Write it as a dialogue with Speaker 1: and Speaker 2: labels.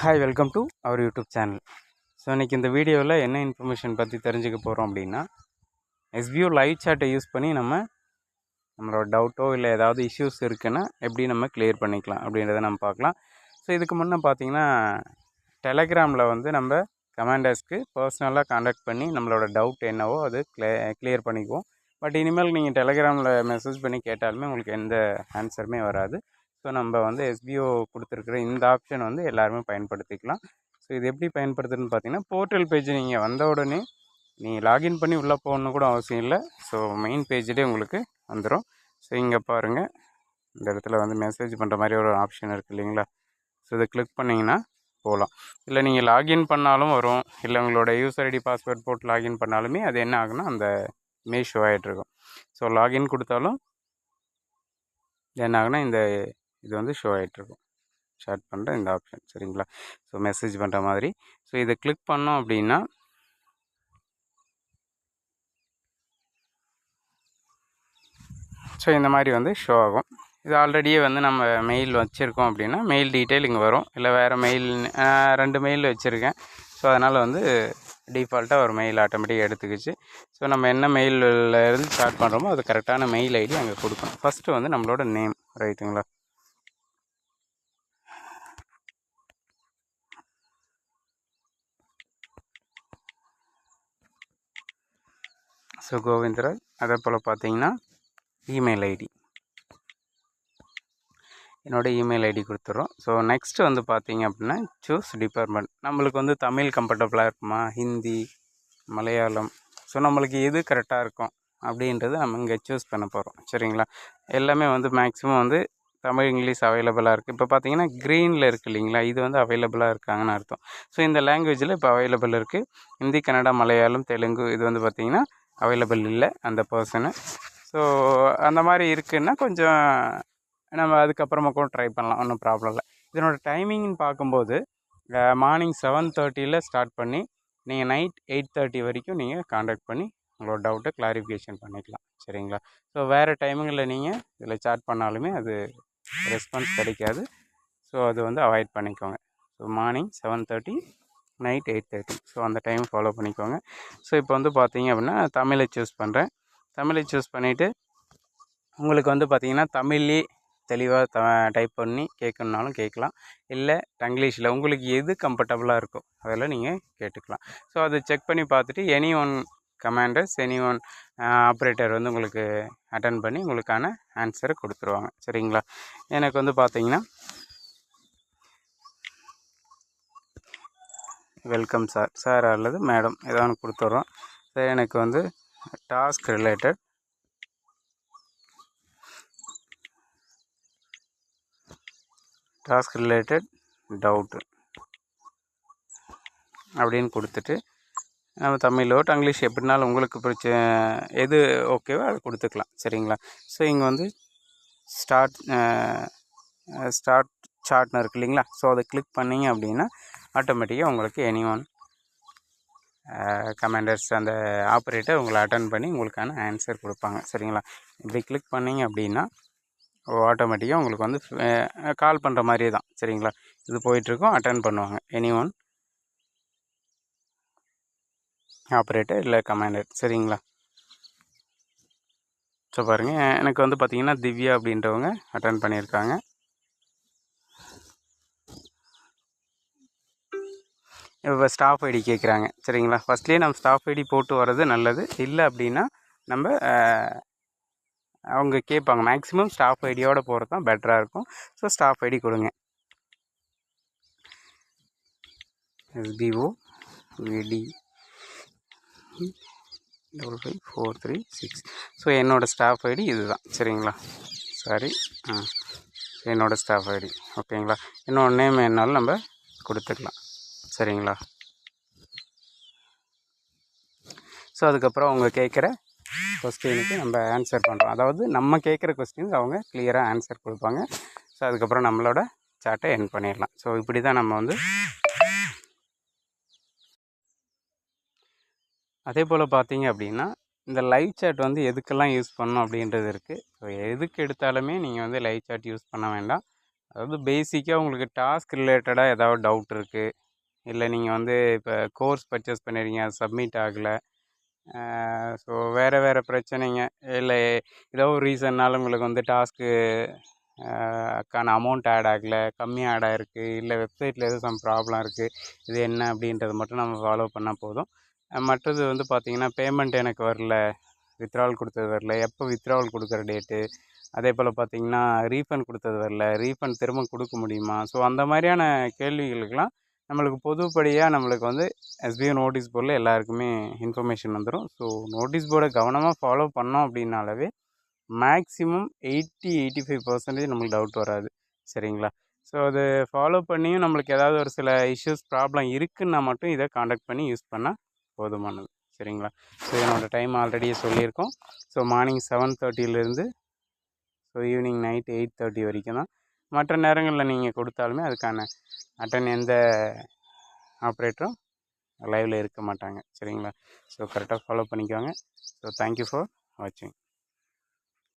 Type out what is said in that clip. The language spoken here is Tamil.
Speaker 1: Hi welcome to our YouTube channel so இன்றைக்கி இந்த வீடியோவில் என்ன இன்ஃபர்மேஷன் பற்றி தெரிஞ்சுக்க போகிறோம் அப்படின்னா எஸ்பியூ லைவ் சாட்டை யூஸ் பண்ணி நம்ம நம்மளோட டவுட்டோ இல்லை ஏதாவது இஷ்யூஸ் இருக்குன்னா எப்படி நம்ம கிளியர் பண்ணிக்கலாம் அப்படின்றத நம்ம பார்க்கலாம். ஸோ இதுக்கு முன்னே பார்த்தீங்கன்னா டெலகிராமில் வந்து நம்ம கமாண்டர்ஸ்க்கு பர்சனலாக காண்டாக்ட் பண்ணி நம்மளோட டவுட் என்னவோ அது க்ளே கிளியர் பண்ணிக்குவோம். பட் இனிமேல் நீங்கள் டெலகிராமில் மெசேஜ் பண்ணி கேட்டாலுமே உங்களுக்கு எந்த ஆன்சருமே வராது. ஸோ நம்ம வந்து எஸ்பிஓ கொடுத்துருக்குற இந்த ஆப்ஷன் வந்து எல்லாருமே பயன்படுத்திக்கலாம். ஸோ இது எப்படி பயன்படுத்துன்னு பார்த்தீங்கன்னா போர்ட்டல் பேஜ் நீங்கள் வந்த உடனே நீங்கள் லாகின் பண்ணி உள்ளே போகணுன்னு கூட அவசியம் இல்லை. ஸோ மெயின் பேஜ்லேயே உங்களுக்கு வந்துடும் ஸோ இங்கே பாருங்கள் இந்த இடத்துல வந்து மெசேஜ் பண்ணுற மாதிரி ஒரு ஆப்ஷன் இருக்குது இல்லைங்களா? ஸோ இதை கிளிக் பண்ணிங்கன்னா போகலாம் இல்லை நீங்கள் லாகின் பண்ணாலும் வரும். இல்லை உங்களோட யூசர் ஐடி பாஸ்வேர்ட் போட்டு லாகின் பண்ணாலுமே அது என்ன ஆகுனா அந்த மே ஷோ ஆகிட்ருக்கும் ஸோ லாகின் கொடுத்தாலும் என்ன ஆகுனா இந்த இது வந்து ஷோ ஆகிட்ருக்கும் ஷேர் பண்ணுற இந்த ஆப்ஷன் சரிங்களா? ஸோ மெசேஜ் பண்ணுற மாதிரி. ஸோ இதை கிளிக் பண்ணோம் அப்படின்னா ஸோ இந்த மாதிரி வந்து ஷோ ஆகும். இது ஆல்ரெடியே வந்து நம்ம மெயில் வச்சுருக்கோம் அப்படின்னா மெயில் டீட்டெயில் இங்கே வரும். இல்லை வேறு மெயில் ரெண்டு மெயில் வச்சுருக்கேன். ஸோ அதனால் வந்து டிஃபால்ட்டாக ஒரு மெயில் ஆட்டோமேட்டிக்காக எடுத்துக்கிச்சு. ஸோ நம்ம என்ன மெயிலில் இருந்து ஸ்டார்ட் பண்ணுறோமோ அது கரெக்டான மெயில் ஐடி அங்கே கொடுக்கணும். ஃபஸ்ட்டு வந்து நம்மளோட நேம் ரைட்டுங்களா ஸோ கோவிந்தராஜ் அதே போல் பார்த்தீங்கன்னா இமெயில் ஐடி. என்னோடய இமெயில் ஐடி கொடுத்துட்றோம் ஸோ நெக்ஸ்ட்டு வந்து பார்த்தீங்க அப்படின்னா சூஸ் டிபார்ட்மெண்ட் நம்மளுக்கு வந்து தமிழ் கம்ஃபர்டபுளாக இருக்குமா? ஹிந்தி மலையாளம். ஸோ நம்மளுக்கு எது கரெக்டாக இருக்கும்? அப்படின்றது நம்ம இங்கே சூஸ் பண்ண போகிறோம் சரிங்களா? எல்லாமே வந்து மேக்ஸிமம் வந்து தமிழ் இங்கிலீஷ் அவைலபிளாக இருக்குது இப்போ பார்த்தீங்கன்னா க்ரீனில் இருக்குது இல்லைங்களா? இது வந்து அவைலபிளாக இருக்காங்கன்னு அர்த்தம். ஸோ இந்த லாங்குவேஜில் இப்போ அவைலபிள் இருக்குது ஹிந்தி கன்னடா மலையாளம் தெலுங்கு இது வந்து பார்த்திங்கன்னா அவைலபிள் இல்லை அந்த பர்சனு ஸோ அந்த மாதிரி இருக்குன்னா கொஞ்சம் நம்ம அதுக்கப்புறமா கூட ட்ரை பண்ணலாம் ஒன்றும் ப்ராப்ளம் இல்லை. இதனோட டைமிங்னு பார்க்கும்போது மார்னிங் செவன் தேர்ட்டியில் ஸ்டார்ட் பண்ணி நீங்கள் நைட் எயிட் தேர்ட்டி வரைக்கும் நீங்கள் காண்டாக்ட் பண்ணி உங்களோட டவுட்டை கிளாரிஃபிகேஷன் பண்ணிக்கலாம். சரிங்களா? ஸோ வேறு டைமிங்கில் நீங்கள் இதில் சாட் பண்ணாலுமே அது ரெஸ்பான்ஸ் கிடைக்காது. ஸோ அது வந்து அவாய்ட் பண்ணிக்கோங்க. So morning seven thirty night eight thirty. So அந்த டைம் ஃபாலோ பண்ணிக்கோங்க. ஸோ இப்போ வந்து பார்த்தீங்க அப்படின்னா தமிழை சூஸ் பண்ணுறேன் தமிழை சூஸ் பண்ணிவிட்டு உங்களுக்கு வந்து பார்த்தீங்கன்னா தமிழ்லே தெளிவாக த டைப் பண்ணி கேட்கணுன்னாலும் கேட்கலாம் இல்லை இங்கிலீஷில் உங்களுக்கு எது கம்ஃபர்டபுளாக இருக்கோ அதெல்லாம் நீங்கள் கேட்டுக்கலாம். ஸோ அதை செக் பண்ணி பார்த்துட்டு any one commanders any one operator வந்து உங்களுக்கு அட்டன் பண்ணி உங்களுக்கான ஆன்சரை கொடுத்துருவாங்க. சரிங்களா? எனக்கு வந்து பார்த்தீங்கன்னா வெல்கம் சார் சார் அல்லது மேடம் ஏதாவது கொடுத்துட்றோம். சார் எனக்கு வந்து task related. Task related doubt அப்படின்னு கொடுத்துட்டு நம்ம தமிழோ இங்கிலீஷ் எப்படினாலும் உங்களுக்கு பிடிச்ச எது ஓகேவோ அதை கொடுத்துக்கலாம் சரிங்களா? ஸோ இங்கே வந்து ஸ்டார்ட் ஸ்டார்ட் சார்ட்னு இருக்கு இல்லைங்களா? ஸோ அதை கிளிக் பண்ணிங்க அப்படின்னா ஆட்டோமேட்டிக்காக உங்களுக்கு எனி ஒன் கமாண்டர்ஸ் அந்த ஆப்ரேட்டர் உங்களை அட்டன் பண்ணி உங்களுக்கான ஆன்சர் கொடுப்பாங்க. சரிங்களா? இப்படி கிளிக் பண்ணிங்க அப்படின்னா ஆட்டோமேட்டிக்காக உங்களுக்கு வந்து uh, கால் பண்ணுற மாதிரியே தான். சரிங்களா? இது போயிட்டுருக்கோம். அட்டன் பண்ணுவாங்க. எனி ஒன் ஆப்ரேட்டர் இல்லை கமாண்டர் சரிங்களா? ஸோ பாருங்கள் எனக்கு வந்து பார்த்திங்கன்னா திவ்யா அப்படின்றவங்க அட்டன் பண்ணியிருக்காங்க. இப்போ ஸ்டாஃப் ஐடி கேட்குறாங்க. சரிங்களா? ஃபஸ்ட்லேயே நம்ம ஸ்டாஃப் ஐடி போட்டு வர்றது நல்லது. இல்லை அப்படின்னா நம்ம அவங்க கேட்பாங்க. மேக்ஸிமம் ஸ்டாஃப் ஐடியோடு போகிறது தான் பெட்டராக இருக்கும். ஸோ ஸ்டாஃப் ஐடி கொடுங்க. SPO VD double five four three six so என்னோடய ஸ்டாஃப் ஐடி இது தான் சரிங்களா? சாரி ஆ. என்னோடய ஸ்டாஃப் ஐடி ஓகேங்களா என்னோடய நேம் என்னாலும் நம்ம கொடுத்துக்கலாம். சரிங்களா? ஸோ அதுக்கப்புறம் அவங்க கேட்குற கொஸ்டினுக்கு நம்ம ஆன்சர் பண்ணுறோம் அதாவது நம்ம கேட்குற கொஸ்டினுக்கு அவங்க கிளியராக ஆன்சர் கொடுப்பாங்க. ஸோ அதுக்கப்புறம் நம்மளோட சாட்டை என் பண்ணிடலாம். ஸோ இப்படி தான் நம்ம வந்து அதே போல் பார்த்தீங்க அப்படின்னா இந்த லைவ் சாட் வந்து எதுக்கெல்லாம் யூஸ் பண்ணணும் அப்படின்றது இருக்குது ஸோ எதுக்கு எடுத்தாலுமே நீங்கள் வந்து லைவ் சாட் யூஸ் பண்ண வேண்டாம். அதாவது பேசிக்காக உங்களுக்கு டாஸ்க் ரிலேட்டடாக ஏதாவது டவுட் இருக்குது இல்லை நீங்கள் வந்து இப்போ கோர்ஸ் பர்ச்சேஸ் பண்ணிடுறீங்க அது சப்மிட் ஆகலை. ஸோ வேறு வேறு பிரச்சனைங்க. இல்லை ஏதோ ஒரு ரீசன்னால் உங்களுக்கு வந்து டாஸ்க்கு க்கான அமௌண்ட் ஆட் ஆகலை கம்மியாக ஆட் ஆகிருக்கு இல்லை வெப்சைட்டில் எதுவும் சம் ப்ராப்ளம் இருக்குது இது என்ன அப்படின்றத மட்டும் நம்ம ஃபாலோ பண்ணால் போதும். மற்றது வந்து பார்த்திங்கன்னா பேமெண்ட் எனக்கு வரல வித்ராவல் கொடுத்தது வரல எப்போ வித்ராவல் கொடுக்குற டேட்டு அதே போல் பார்த்திங்கன்னா ரீஃபண்ட் கொடுத்தது வரல ரீஃபண்ட் திரும்ப கொடுக்க முடியுமா? ஸோ அந்த மாதிரியான கேள்விகளுக்கெல்லாம் நம்மளுக்கு பொதுப்படியாக நம்மளுக்கு வந்து எஸ்பிஐ நோட்டீஸ் போர்டில் எல்லாருக்குமே இன்ஃபர்மேஷன் வந்துடும் ஸோ நோட்டீஸ் போர்டை கவனமாக ஃபாலோ பண்ணோம் அப்படின்னாலவே maximum eighty eighty five percentage நம்மளுக்கு டவுட் வராது. சரிங்களா? ஸோ அது ஃபாலோ பண்ணியும் நம்மளுக்கு ஏதாவது ஒரு சில இஷ்யூஸ் ப்ராப்ளம் இருக்குன்னா மட்டும் இதை காண்டாக்ட் பண்ணி யூஸ் பண்ணால் போதுமானது. சரிங்களா? ஸோ என்னோடய டைம் ஆல்ரெடியே சொல்லியிருக்கோம். So morning seven தேர்ட்டிலேருந்து so evening night eight thirty வரைக்கும் தான். மற்ற நேரங்களில் நீங்கள் கொடுத்தாலுமே அதுக்கான அட்டன் எந்த ஆப்ரேட்டரும் லைவில் இருக்க மாட்டாங்க. சரிங்களா? ஸோ கரெக்டாக ஃபாலோ பண்ணிக்கோங்க ஸோ தேங்க்யூ ஃபார் வாட்சிங்